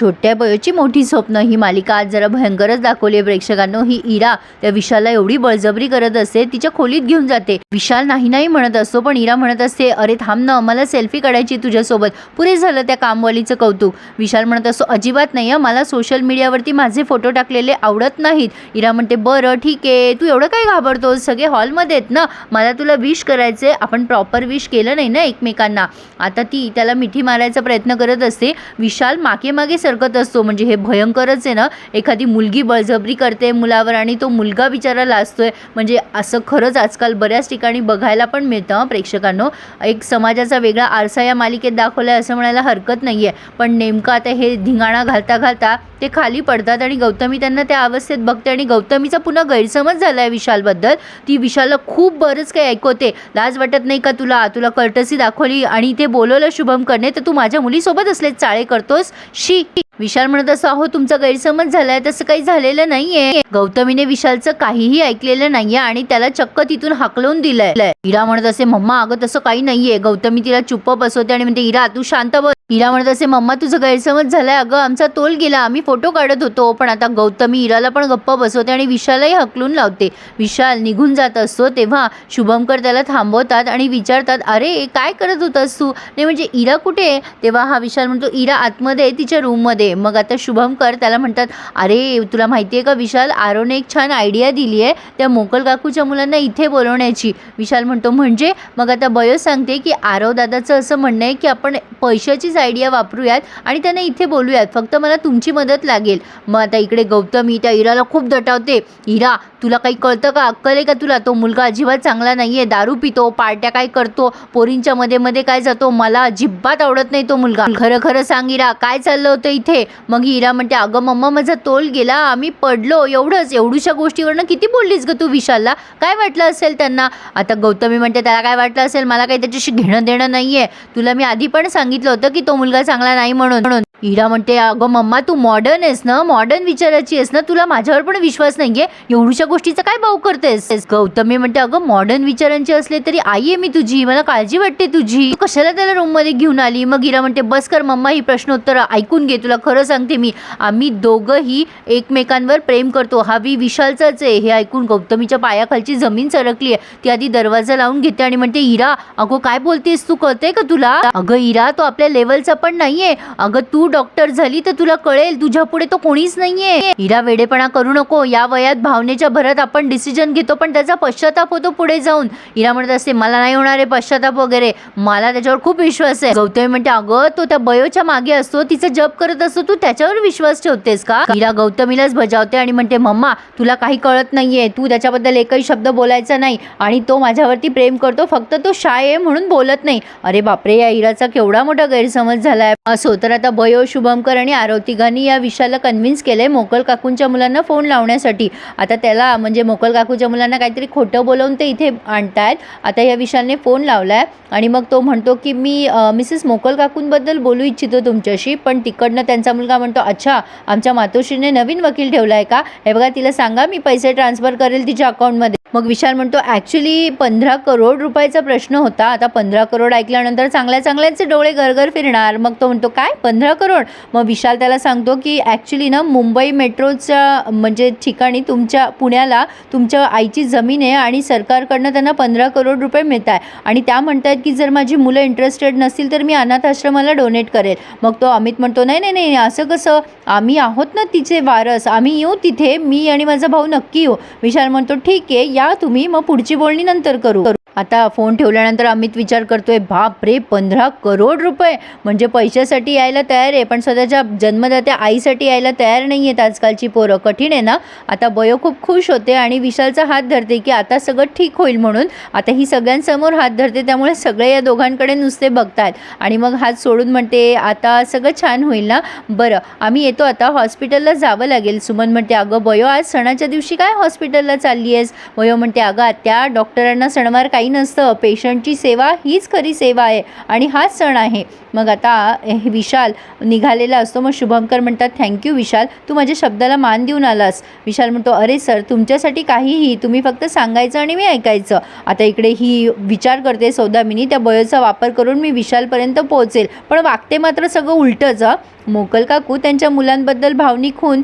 छोट्या बयोची मोठी स्वप्न. ही मालिका आज जरा भयंकरच दाखवली आहे. प्रेक्षकांनो ही इरा त्या विशालला एवढी बळजबरी करत असते तिच्या खोलीत घेऊन जाते. विशाल नाही नाही म्हणत असतो पण इरा म्हणत असते अरे थांब ना मला सेल्फी काढायची तुझ्यासोबत. पुरे झालं त्या कामवालीचं कौतुक. विशाल म्हणत असतो अजिबात नाही हं, मला सोशल मीडियावरती माझे फोटो टाकलेले आवडत नाहीत. इरा म्हणते बरं ठीक आहे. तू एवढं काय घाबरतोस? सगळे हॉलमध्ये आहेत ना. मला तुला विश करायचे आपण प्रॉपर विश केलं नाही ना एकमेकांना. आता ती त्याला मिठी मारायचा प्रयत्न करत असते. विशाल मागे मागे सरकत असतो. म्हणजे हे भयंकरच आहे ना. एखादी मुलगी बळजबरी करते मुलावर आणि तो मुलगा बिचारा लाजतोय. म्हणजे असं खरंच आजकाल बऱ्याच ठिकाणी बघायला पण मिळतं प्रेक्षकांनो. एक समाजाचा वेगळा आरसा या मालिकेत दाखवला आहे असं म्हणायला हरकत नाही आहे पण नेमकं आता हे धिंगाणा घालता घालता ते खाली पडतात आणि गौतमी त्यांना त्या अवस्थेत बघते आणि गौतमीचा पुन्हा गैरसमज झाला आहे विशालबद्दल. ती विशालला खूप बरंच काही ऐकवते. लाज वाटत नाही का तुला? तुला कर्टसी दाखवली आणि ते बोलवलं शुभम करणे तर तू माझ्या मुलीसोबत असले चाळे करतोस? शी विशाल म्हणत असं अहो तुमचा गैरसमज झालाय तसं काही झालेलं नाहीये. गौतमीने विशालचं काहीही ऐकलेलं नाहीये आणि त्याला चक्क तिथून हाकलवून दिलंय. इरा म्हणत असे मम्मा अगं तसं काही नाहीये. गौतमी तिला चुप्प बसवते आणि म्हणते इरा तू शांत बस. इरा म्हणत असे मम्मा तुझं गैरसमज झालाय. अगं आमचा तोल गेला. आम्ही फोटो काढत होतो पण आता गौतमी इराला पण गप्प बसवते आणि विशालही हकलून लावते. विशाल निघून जात असतो तेव्हा शुभमकर त्याला थांबवतात आणि विचारतात अरे काय करत होतास तू? नाही म्हणजे इरा कुठे? आहे तेव्हा हा विशाल म्हणतो इरा आतमध्ये आहे तिच्या रूममध्ये. मग आता शुभमकर त्याला म्हणतात अरे तुला माहिती आहे का विशाल आरोने एक छान आयडिया दिली आहे त्या मोकल काकूच्या मुलांना इथे बोलवण्याची. विशाल म्हणतो म्हणजे? मग आता बयो सांगते की आरव दादाचं असं म्हणणं आहे की आपण पैशाची पैशाचीच आयडिया वापरूयात आणि त्यांना इथे बोलूयात. फक्त मला तुमची मदत लागेल. मग आता इकडे गौतमी त्या इराला खूप दटावते. इरा तुला काही कळतं का? अक्कल आहे का तुला? तो मुलगा अजिबात चांगला नाही आहे दारू पितो पार्ट्या काय करतो पोरींच्या मध्ये मध्ये काय जातो? मला अजिबात आवडत नाही तो मुलगा. खरं खरं सांग इरा काय चाललं होतं इथे? मग इरा म्हणते अगं मम्मा माझा तोल गेला. आम्ही पडलो. एवढंच. एवढूशा गोष्टीवरनं किती बोललीस ग तू विशालला? काय वाटलं असेल त्यांना? आता गौतमी म्हणते त्याला काय वाटलं असेल? मला काही त्याच्याशी घेणं देणं नाही आहे तुला मी आधी पण सांगितलं होतं की तो मुलगा चांगला नाही म्हणून म्हणून. इरा म्हणते अगं मम्मा तू मॉडर्न आहेस ना? मॉडर्न विचाराची आहेस ना? तुला माझ्यावर पण विश्वास नाहीये? एवढूशा गोष्टीचा काय भाऊ करतेस? गौतमी म्हणते अगं मॉडर्न विचारांची असले तरी आई आहे मी तुझी. मला काळजी वाटते तुझी. तू कशाला त्याला रूममध्ये घेऊन आली? मग इरा म्हणते बस कर मम्मा ही प्रश्नोत्तर ऐकून घे. तुला खरं सांगते मी आम्ही दोघंही एकमेकांवर प्रेम करतो. हा वी विशालचाच आहे. हे ऐकून गौतमीच्या पायाखालची जमीन सरकली आहे. ती आधी दरवाजा लावून घेते आणि म्हणते इरा अगं काय बोलतेस? तू कळतंय का तुला? अगं इरा तो आपल्या लेवलचा पण नाहीये. अगं तू तू डॉक्टर झाली तर तुला कळेल तुझ्या पुढे तो कोणीच नाहीये. हिरा वेडेपणा करू नको या वयात भावनेच्या भरात आपण डिसिजन घेतो पण त्याचा पश्चाताप होतो पुढे जाऊन. हिरा म्हणत असते मला नाही होणार आहे पश्चाताप वगैरे. मला त्याच्यावर खूप विश्वास आहे. गौतमी म्हणते अगं तो त्या बयोच्या मागे असतो तिचा जप करत असतो तू त्याच्यावर विश्वास ठेवतेस का? हिरा गौतमीलाच बजावते आणि म्हणते मम्मा तुला काही कळत नाहीये. तू त्याच्याबद्दल एकही शब्द बोलायचा नाही आणि तो माझ्यावरती प्रेम करतो. फक्त तो शाय आहे म्हणून बोलत नाही. अरे बापरे या हिराचा केवढा मोठा गैरसमज झालाय. असो तर आता बयो शुभमकर आणि आरव तिघांनी या विषयाला कन्व्हिन्स केलंय मोकल काकूंच्या मुलांना फोन लावण्यासाठी. आता त्याला म्हणजे मोकल काकूच्या मुलांना काहीतरी खोटं बोलवून ते इथे आणतायत. आता या विशालने फोन लावला आहे आणि मग तो म्हणतो की मी मिसेस मोकल काकूंबद्दल बोलू इच्छितो तुमच्याशी पण तिकडनं त्यांचा मुलगा म्हणतो अच्छा आमच्या मातोश्रीने नवीन वकील ठेवला आहे का? हे बघा तिला सांगा मी पैसे ट्रान्सफर करेल तिच्या अकाउंटमध्ये मग विशाल म्हणतो ॲक्च्युली पंधरा करोड रुपयाचा प्रश्न होता. आता पंधरा करोड ऐकल्यानंतर चांगल्या चांगल्याचे डोळे गरगर फिरणार. मग तो म्हणतो काय? पंधरा करोड. मग विशाल त्याला सांगतो की ॲक्च्युली ना मुंबई मेट्रोच्या म्हणजे ठिकाणी तुमच्या पुण्याला तुमच्या आईची जमीन आहे आणि सरकारकडनं त्यांना पंधरा करोड रुपये मिळत आहे. आणि त्या म्हणतात की जर माझी मुलं इंटरेस्टेड नसतील तर मी अनाथ आश्रमाला डोनेट करेल. मग तो अमित म्हणतो नाही नाही नाही असं कसं? आम्ही आहोत ना तिचे वारस. आम्ही येऊ तिथे मी आणि माझा भाऊ नक्की येऊ. विशाल म्हणतो ठीक आहे या तुम्ही मग पुढची बोलणी नंतर करू. आता फोन ठेवल्यानंतर अमित विचार करतोय बाप रे पंधरा करोड रुपये म्हणजे पैशासाठी यायला तयार आहे पण स्वतःच्या जन्मदात्या आईसाठी यायला तयार नाही आहेत आजकालची पोरं. कठीण आहे ना? आता बयो खूप खुश होते आणि विशालचा हात धरते की आता सगळं ठीक होईल म्हणून. आता ही सगळ्यांसमोर हात धरते त्यामुळे सगळे या दोघांकडे नुसते बघतात आणि मग हात सोडून म्हणते आता सगळं छान होईल ना? बरं आम्ही येतो आता हॉस्पिटलला जावं लागेल. सुमन म्हणते अगं बयो आज सणाच्या दिवशी काय हॉस्पिटलला चालली आहेस बयो म्हणते अगं त्या डॉक्टरांना सणवार काही काही नसतं. पेशंटची सेवा हीच खरी सेवा आहे आणि हाच सण आहे. मग आता हे विशाल निघालेला असतो. मग शुभंकर म्हणतात थँक्यू विशाल. तू माझ्या शब्दाला मान देऊन आलास. विशाल म्हणतो अरे सर तुमच्यासाठी काहीही. तुम्ही फक्त सांगायचं आणि मी ऐकायचं. आता इकडे ही विचार करते सौदामिनी त्या बयोचा वापर करून मी विशालपर्यंत पोहोचेल. पण वागते मात्र सगळं उलटंच मोकल काकू त्यांच्या मुलांबद्दल भावनिक होऊन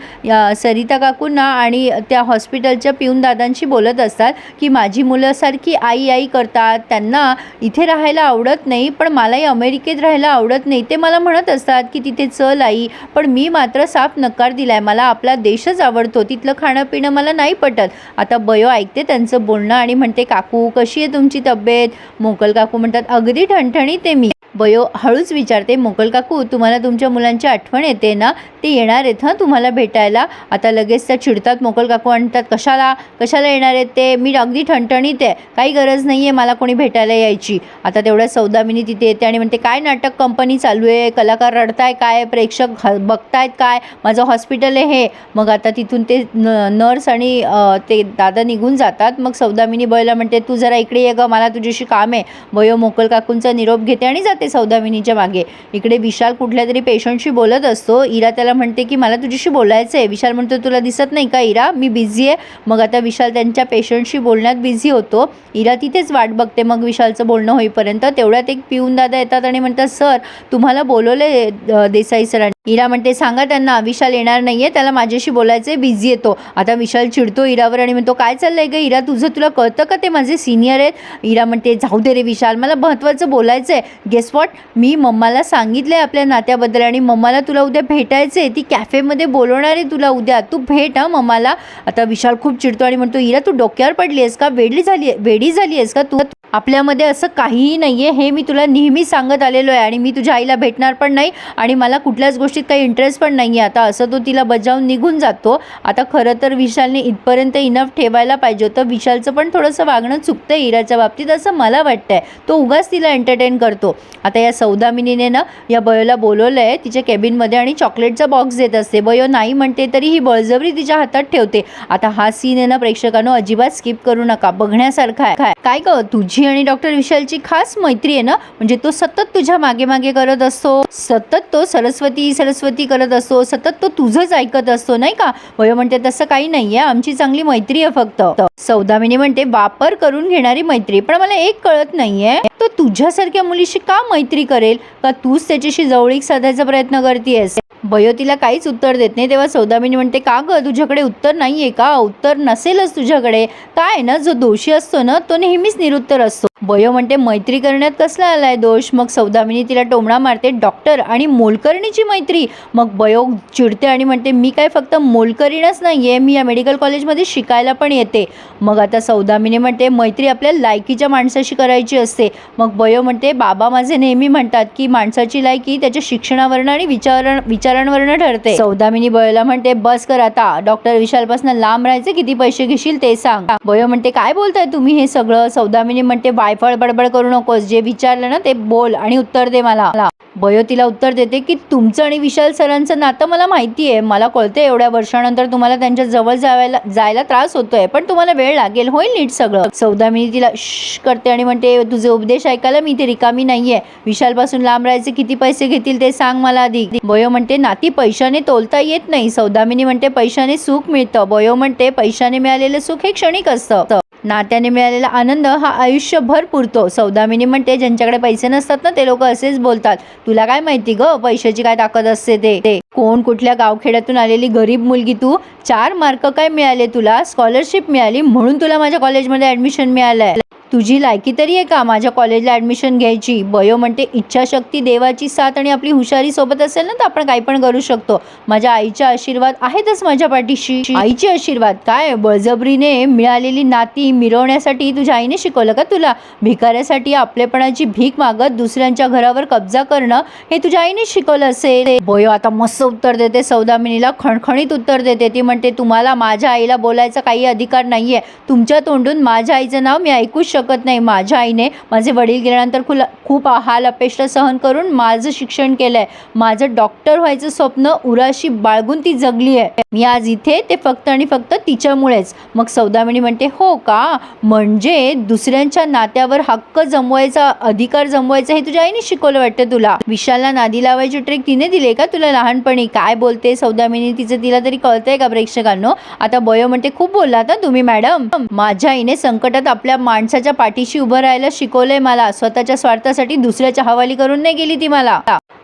सरिता काकूंना आणि त्या हॉस्पिटलच्या पिऊन दादांशी बोलत असतात की माझी मुलं सारखी आई आई करतात त्यांना इथे राहायला आवडत नाही पण मलाही अमेरिकेत राहायला आवडत नाही. ते मला म्हणत असतात की तिथे चल आई पण मी मात्र साफ नकार दिला आहे मला आपला देशच आवडतो तिथलं खाणं पिणं मला नाही पटत. आता बयो ऐकते त्यांचं बोलणं आणि म्हणते काकू कशी आहे तुमची तब्येत? मोकल काकू म्हणतात अगदी ठणठणीत आहे मी. बयो हळूच विचारते मोकल काकू तुम्हाला तुमच्या मुलांची आठवण येते ना? ते येणार आहेत हां तुम्हाला भेटायला. आता लगेच त्या चिडतात मोकल काकू म्हणतात कशाला? कशाला येणार आहेत ते? मी अगदी ठणठणीत आहे. काही गरज नाही आहे मला कोणी भेटायला यायची. आता तेवढ्या सौदामिनी तिथे येते आणि म्हणते काय नाटक कंपनी चालू आहे? कलाकार रडताय काय? प्रेक्षक ह बघतायत काय? माझं हॉस्पिटल आहे हे. मग आता तिथून ते न नर्स आणि ते दादा निघून जातात. मग सौदामिनी बयला म्हणते तू जरा इकडे ये ग मला तुझ्याशी काम आहे. बयो मोकल काकूंचा निरोप घेते आणि जाते सौदामिनीच्या मागे. इकडे विशाल कुठल्या तरी पेशंटशी बोलत असतो. इरा त्याला म्हणते की मला तुझ्याशी बोलायचं आहे विशाल म्हणतो तुला दिसत नाही का इरा? मी बिझी आहे. मग आता विशाल त्यांच्या पेशंटशी बोलण्यात बिझी होतो. इरा तिथेच वाट बघते. मग विशालचं बोलणं होईपर्यंत तेवढ्यात एक पिऊन दादा येतात आणि म्हणतात सर तुम्हाला बोलवले देसाई सरांनी. इरा म्हणते सांगा त्यांना विशाल येणार नाहीये. त्याला माझ्याशी बोलायचं आहे बिझी येतो आता विशाल चिडतो इरावर आणि म्हणतो काय चाललंय ग इरा? तुझं तुला कळतं का ते माझे सिनियर आहेत? इरा म्हणते जाऊ दे रे विशाल. मला महत्त्वाचं बोलायचं आहे गेस वॉट मी मम्माला सांगितलं आहे आपल्या नात्याबद्दल आणि मम्माला तुला उद्या भेटायचं आहे ती कॅफेमध्ये बोलवणार आहे तुला उद्या. तू भेट हां मम्माला. आता विशाल खूप चिडतो आणि म्हणतो इरा तू डोक्यावर पडली आहेस का? वेडली झाली वेडी झाली आहेस का? तू आपल्यामध्ये असं काहीही नाही आहे हे मी तुला नेहमी सांगत आलेलो आहे आणि मी तुझ्या आईला भेटणार पण नाही आणि मला कुठल्याच गोष्टीत काही इंटरेस्ट पण नाही आहे आता असं तो तिला बजावून निघून जातो. आता खरं तर विशालने इथपर्यंत इनफ ठेवायला पाहिजे होतं. विशालचं पण थोडंसं वागणं चुकतं आहे इराच्या बाबतीत असं मला वाटतं आहे तो उगाच तिला एंटरटेन करतो. आता या सौदामिनीने ना या बयोला बोलवलं आहे तिच्या केबिनमध्ये आणि चॉकलेटचा बॉक्स देत असते. बयो नाही म्हणते तरी ही बळजबरी तिच्या हातात ठेवते. आता हा सीन आहे ना प्रेक्षकांनो अजिबात स्किप करू नका. बघण्यासारखा आहे. काय- काय ग तुझी आणि डॉक्टर विशालची खास मैत्री आहे ना? म्हणजे तो सतत तुझ्या मागे मागे करत असतो सतत तो सरस्वती सरस्वती करत असतो सतत तो तुझंच ऐकत असतो नाही का? वय म्हणते तसं काही नाही आहे आमची चांगली मैत्री आहे फक्त. सौदामिनी म्हणते वापर करून घेणारी मैत्री पण मला एक कळत नाहीये तो तुझ्यासारख्या मुलीशी का मैत्री करेल? का तूच त्याच्याशी जवळीक साधायचा प्रयत्न करतेयस? बयो तिला काहीच उत्तर देत नाही तेव्हा सौदामिनी म्हणते का ग? तुझ्याकडे उत्तर नाहीये का? उत्तर नसेलच तुझ्याकडे. काय ना? जो दोषी असतो ना तो नेहमीच निरुत्तर असतो pessoa बयो म्हणते मैत्री करण्यात कसला आलाय दोष? मग सौदामिनी तिला टोमणा मारते डॉक्टर आणि मोलकरणीची मैत्री. मग बयो चिडते आणि म्हणते मी काय फक्त मोलकरीणच आहे मी या मेडिकल कॉलेजमध्ये शिकायला पण येते. मग आता सौदामिनी म्हणते मैत्री आपल्या लायकीच्या माणसाशी करायची असते. मग बयो म्हणते बाबा माझे नेहमी म्हणतात की माणसाची लायकी त्याच्या शिक्षणावरनं आणि विचार विचारांवरनं ठरते. सौदामिनी बयोला म्हणते बस कर आता डॉक्टर विशालपासून लांब राहायचे किती पैसे घेशील ते सांग. बयो म्हणते काय बोलताय तुम्ही हे सगळं? सौदामिनी म्हणते वायफळ बडबड करू नकोस. जे विचारलं ना ते बोल आणि उत्तर दे मला. बयो तिला उत्तर देते की तुमचं आणि विशाल सरांचं नातं मला माहिती आहे मला कळतं एवढ्या वर्षानंतर तुम्हाला त्यांच्या जवळ जायला जायला त्रास होतोय पण तुम्हाला वेळ लागेल. होईल नीट सगळं. सौदामिनी तिला श करते आणि म्हणते तुझे उपदेश ऐकायला मी ते रिकामी नाहीये. विशालपासून लांब राहायचे किती पैसे घेतील ते सांग मला आधी. बयो म्हणते नाती पैशाने तोलता येत नाही. सौदामिनी म्हणते पैशाने सुख मिळतं. बयो म्हणते पैशाने मिळालेलं सुख हे क्षणिक असतं. नात्याने मिळालेला आनंद हा आयुष्यभर पुरतो. सौदामिनी म्हणते ज्यांच्याकडे पैसे नसतात ना ते लोक असेच बोलतात. तुला काय माहिती ग? पैशाची काय ताकद असते ते. ते कोण कुठल्या गावखेड्यातून आलेली गरीब मुलगी तू? चार मार्क काय मिळाले तुला? स्कॉलरशिप मिळाली म्हणून तुला माझ्या कॉलेजमध्ये ऍडमिशन मिळालंय. तुझी लायकी तरी आहे का माझ्या कॉलेजला ॲडमिशन घ्यायची? बयो म्हणते इच्छाशक्ती देवाची साथ आणि आपली हुशारी सोबत असेल ना तर आपण काही पण करू शकतो. माझ्या आईचा आशीर्वाद आहेतच माझ्या पाठीशी. आईचे आशीर्वाद? काय? बळजबरीने मिळालेली नाती मिरवण्यासाठी तुझ्या आईने शिकवलं का तुला? भिकाऱ्यासाठी आपलेपणाची भीक मागत दुसऱ्यांच्या घरावर कब्जा करणं हे तुझ्या आईने शिकवलं असेल. बयो आता मस्त उत्तर देते सौदामिनीला खणखणीत उत्तर देते. ती म्हणते तुम्हाला माझ्या आईला बोलायचा काही अधिकार नाहीये. तुमच्या तोंडून माझ्या आईचं नाव मी ऐकूच शकत नाही. माझ्या आईने माझे वडील गेल्यानंतर खुला खूप हाल अपेष्टा सहन करून माझं शिक्षण केलंय. माझं डॉक्टर व्हायचं स्वप्न उराशी बाळगून ती जगली आहे. मी आज इथे ते फक्त आणि फक्त तिच्यामुळेच. मग सौदामिनी म्हणते हो का? म्हणजे दुसऱ्यांच्या नात्यावर हक्क जमवायचा अधिकार जमवायचा हे तुझ्या आईने शिकवलं वाटतं तुला? विशालला नादी लावायची ट्रेक तिने दिली का तुला लहानपणी? काय बोलते सौदामिनी तिचं तिला तरी कळतंय का प्रेक्षकांनो? आता बयो म्हणते खूप बोलला आता तुम्ही मॅडम. माझ्या आईने संकटात आपल्या माणसाच्या पाठीशी उभं राहायला शिकवलंय मला. स्वतःच्या स्वार्थासाठी दुसऱ्याच्या हवाली करून नाही गेली ती मला.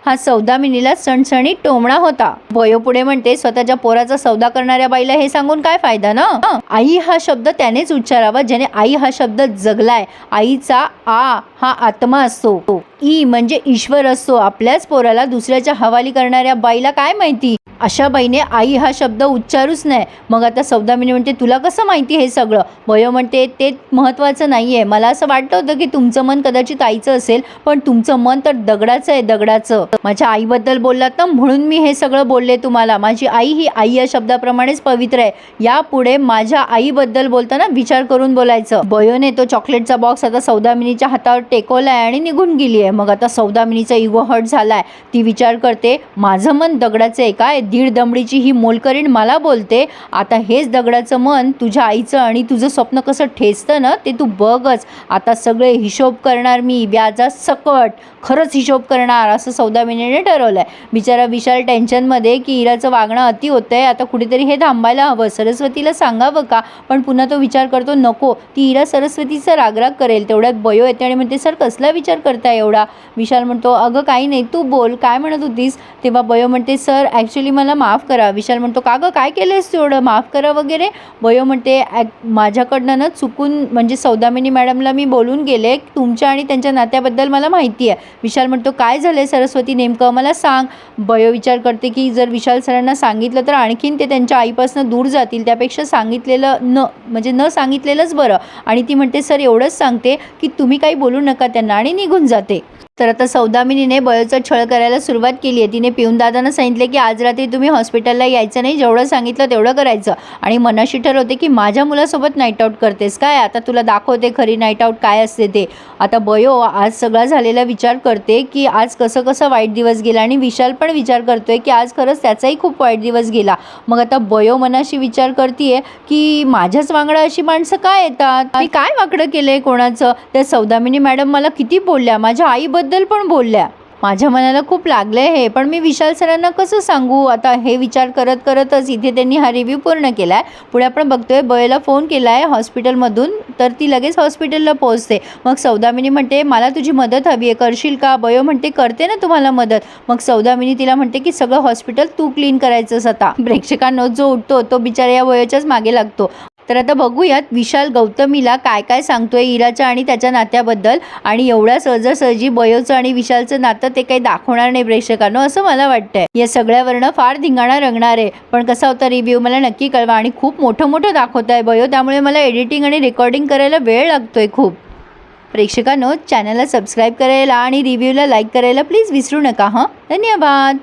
हा सौदामिनीला सणसणीत टोमणा होता. भयो पुढे म्हणते स्वतःच्या पोराचा सौदा करणाऱ्या बाईला हे सांगून काय फायदा ना? आई हा शब्द त्यानेच उच्चारावा ज्याने आई हा शब्द जगलाय. आईचा आ हा आत्मा असतो ई म्हणजे ईश्वर असतो आपल्याच पोराला दुसऱ्याच्या हवाली करणाऱ्या बाईला काय माहिती? अशा बाईने आई हा शब्द उच्चारूच नाही. मग आता सौदामिनी म्हणते तुला कसं माहिती हे सगळं? बयो म्हणते ते महत्त्वाचं नाही आहे मला असं वाटलं होतं की तुमचं मन कदाचित आईचं असेल पण तुमचं मन तर दगडाचं आहे दगडाचं. माझ्या आईबद्दल बोललात ना म्हणून मी हे सगळं बोलले तुम्हाला. माझी आई ही आई या शब्दाप्रमाणेच पवित्र आहे. यापुढे माझ्या आईबद्दल बोलताना विचार करून बोलायचं. बयोने तो चॉकलेटचा बॉक्स आता सौदामिनीच्या हातावर टेकवलाय आणि निघून गेली आहे. मग आता सौदामिनीचा इगो हट झालाय. ती विचार करते माझं मन दगडाचं आहे काय दीड दमडीची ही मोलकरीण मला बोलते. आता हेच दगडाचं मन तुझ्या आईचं आणि तुझं स्वप्न कसं ठेचतं ना ते तू बघच. आता सगळे हिशोब करणार मी. व्याजा सकट. खरंच हिशोब करणार असं सौदामिनीने ठरवलं आहे बिचारा विशाल टेन्शनमध्ये की इराचं वागणं अति होतं आहे आता कुठेतरी हे थांबायला हवं. सरस्वतीला सांगावं का? पण पुन्हा तो विचार करतो नको ती इरा सरस्वतीचा रागराग करेल. तेवढ्यात बयो येते आणि म्हणते सर कसला विचार करताय एवढा? विशाल म्हणतो अगं काही नाही तू बोल काय म्हणत होतीस? तेव्हा बयो म्हणते सर ॲक्च्युली मला माफ करा. विशाल म्हणतो का गं काय केलंयस आहेस एवढं? माफ करा वगैरे? बयो म्हणते "ॲक- माझ्याकडनं ना चुकून म्हणजे सौदामिनी मॅडमला मी बोलून गेले तुमच्या आणि त्यांच्या नात्याबद्दल मला माहिती आहे. विशाल म्हणतो काय झालं आहे सरस्वती नेमकं? मला सांग. बयो विचार करते की जर विशाल सरांना सांगितलं तर आणखीन ते त्यांच्या आईपासून दूर जातील त्यापेक्षा सांगितलेलं न म्हणजे न सांगितलेलंच बरं. आणि ती म्हणते सर एवढंच सांगते की तुम्ही काही बोलू नका त्यांना आणि निघून जाते. तर आता सौदामिनीने बयोचा छळ करायला सुरुवात केली आहे. तिने पिऊन दादांना सांगितले की आज रात्री तुम्ही हॉस्पिटलला यायचं नाही. जेवढं सांगितलं तेवढं करायचं. आणि मनाशी ठरवते की माझ्या मुलासोबत नाईट आऊट करतेस काय? आता तुला दाखवते खरी नाईट आऊट काय असते ते. आता बयो आज सगळा झालेला विचार करते की आज कसं कसं वाईट दिवस गेला? आणि विशाल पण विचार करतोय की आज खरंच त्याचाही खूप वाईट दिवस गेला. मग आता बयो मनाशी विचार करते की माझ्याच वांगडा अशी माणसं काय येतात? मी काय वाकडं केलंय कोणाचं? त्या सौदामिनी मॅडम मला किती बोलल्या? माझ्या आईबद्दल पण बोलल्या. माझ्या मनाला खूप लागलं हे पण मी विशाल सरांना कसं सांगू? आता हे विचार करत करतच इथे त्यांनी हा रिव्ह्यू पूर्ण केला आहे पुढे आपण बघतोय बयला फोन केला आहे हॉस्पिटलमधून तर ती लगेच हॉस्पिटलला पोहोचते. मग सौदामिनी म्हणते मला तुझी मदत हवी आहे करशील का? बयो म्हणते करते ना तुम्हाला मदत. मग सौदामिनी तिला म्हणते की सगळं हॉस्पिटल तू क्लीन करायचंस आता. प्रेक्षकांनो जो उठतो तो बिचारा या वयोच्याच मागे लागतो. तर आता बघूयात विशाल गौतमीला काय काय सांगतोय इराच्या आणि त्याच्या नात्याबद्दल. आणि एवढ्या सहजासहजी बयोचं आणि विशालचं नातं ते काही दाखवणार नाही प्रेक्षकांनो असं मला वाटतंय. या सगळ्यावरनं फार धिंगाणा रंगणार आहे. पण कसा होता रिव्ह्यू मला नक्की कळवा. आणि खूप मोठं मोठं दाखवत आहे बयो त्यामुळे मला एडिटिंग आणि रेकॉर्डिंग करायला वेळ लागतोय खूप. प्रेक्षकांनो चॅनलला सबस्क्राईब करायला आणि रिव्ह्यूला लाईक करायला प्लीज विसरू नका हां? धन्यवाद!